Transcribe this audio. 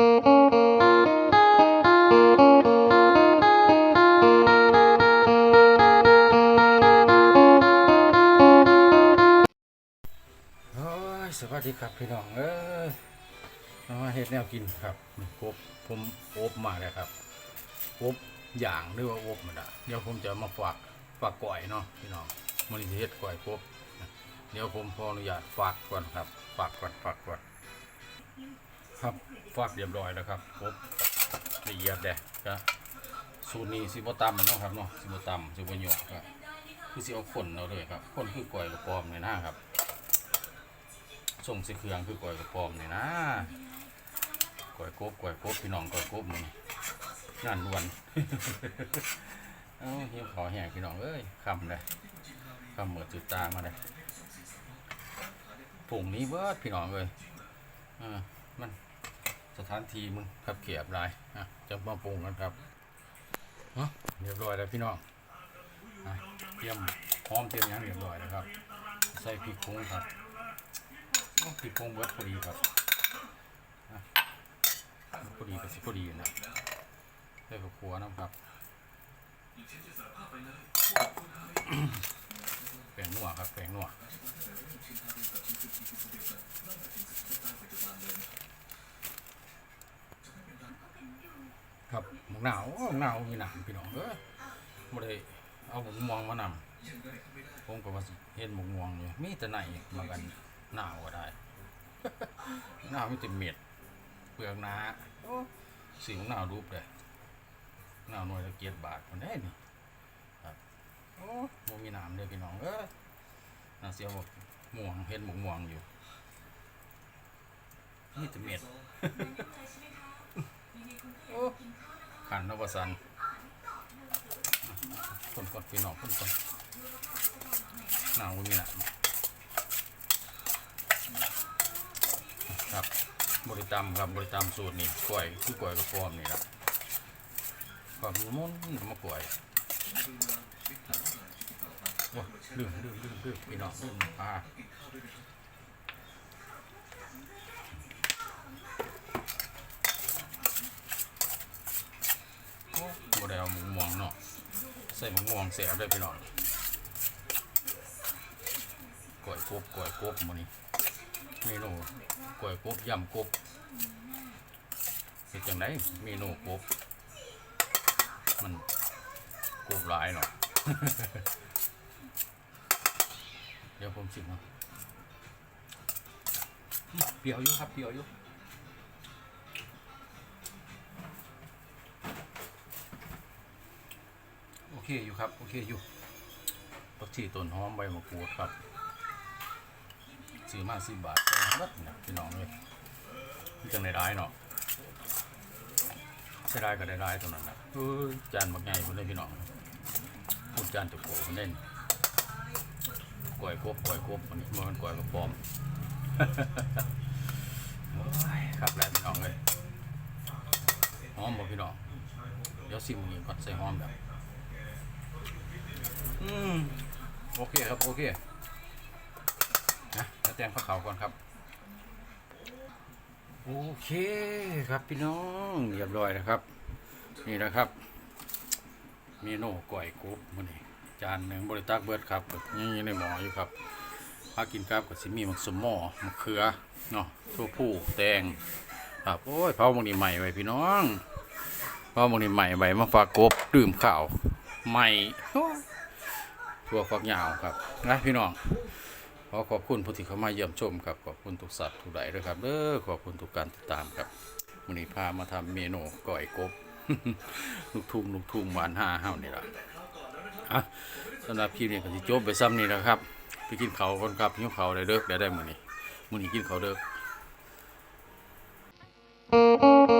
สวัสดีครับพี่น้องเอ้ยมาเฮ็ดแนวกินครับกบผมอบมาแล้วครับอบอย่างหรือว่าอบมันอะเดี๋ยวผมจะมาฝากฝากก่อยเนาะพี่น้องมันจะเฮ็ดก่อยกบเดี๋ยวผมขออนุญาตฝากก่อนครับ ฝากก่อนฝากก่อน ครับฝากเรียบร้อยแล้วครับกบละเอียดเด้ก็สูตรนี้สิบ่ตำเนาะครับเนาะสิบ่ตำสิบหยอกครับคือสิเอาคนเอาเลยครับคนคือก่อยกระปอมในหน้าครับส่งสิเครื่องคือก่อยกระปอมในี่นะก่อยกบก่อยกบพี่น้องก่อยกบมึงงานด่วนเอ้าเฮียขอแห่พี่น้องเอ้ยคำเลยคำเหมือนจุดตามาเลยผงนี้เบิดพี่น้องเลยเออมัน สถานที่มึงขับเขียบหลายอะจะมาปรุงกันครับเรียบร้อยแล้วพี่น้องเตรียมพร้อมเตรียมยังเรียบร้อยแล้วครับ ใส่พริกพุงครับพริกโป่งเบิร์ดพอดีครับพอดีกับสิพอดีนะใส่กับขัวนะครับแป้งนัวครับแป้งนัวครับ หมกหนาวโอ้หมกหนาวมีหนามพี่น้องเอ้ยไม่ได้เอาหมกม่วงมานำผมก็ว่าสิเห็นหมกม่วงอยู่มีแต่ไหนมากันหนาวก็ได้หนาวไม่เต็มเม็ดเปลือกหนาโอ้สีของหนาวรูปเลยหนาวหน่วยละเกียรบาทคนได้นี่ครับโอ้โมมีหนามเลยพี่น้องเอ้ยน่าเสียวบอกม่วงเห็นหมกม่วงอยู่นี่แต่เม็ดโอ้ ขันนวสันคนกดพี่น้องคนกดหนาวมีหนามครับบริตามครับบริตามสูตรนี่กล้วยคือกล้วยกระปอมนี่ครับความมุนมากล้วยว้าลืมลืมลืมลืมพี่น้องลืมปลาโอ้บ่ได้เอาหมูม่วงเนาะ ใส่มูม่วงเสียบได้พี่น้องกล้วยกบกล้วยกบมื้อนี้เมนูก๋วยกบยำกบเป็นจังไดเมนูกบมันกบหลายเนาะเดี๋ยวผมชิมนะเปรี้ยวอยู่ครับเปรี้ยวอยู่ อเคอยู่ครับ โอเคอยู่ผักชีต้นหอมใบมะกรูดครับซื้อมาสิบบาทก็มัดนะพี่น้องเลยมันจังได้ร้ายเนาะใช่ได้ก็ได้ร้ายตรงนั้นนะเออจานบักใหญ่คนเลยพี่น้องพูดจานจุกโกคนเล่นกล้วยกบกล้วยกบมันมันกล้วยกระปอมโอ้ยครับแล้วพี่น้องเลยหอมบ่พี่น้องเดี๋ยวซิมนี้ก่อนใส่หอมแบบ อืมโอเคครับ โอเคนะแล้วแจ้งข้าวเขาก่อนครับ โอเคครับพี่น้องเรียบร้อยแล้วครับ นี่นะครับเมนูก๋วยกุ๊บมื้อนี้จานหนึ่งบริตักเบิร์ดครับนี่ในหมออยู่ครับพากินครับกับสิมีมักสมหม้อมะเขือเนาะทั่วผู้แตงครับโอ้ยเผาบางนี้ใหม่ไว้พี่น้องเผาบางนี้ใหม่ไว้มาฝากกบดื่มข้าวใหม่ ทั่วฝักยาวครับนะพี่น้องขอขอบคุณผู้ที่เข้ามาเยี่ยมชมครับขอบคุณทุกสัตว์ทุกใดด้วยครับเด้อขอบคุณทุกการติดตามครับวันนี้พามาทำเมนูก่อยกบลูกทุ่งลูกทุ่งหวานห้าห้านี่ละอะสำหรับคลิปนี้ก็สิจบไปซ้ำนี่แหล้วครับไปกินเขาก่อนครับหิวเขาได้เลิกได้ได้มื้อนี้มื้อนี้กินเขาเลิก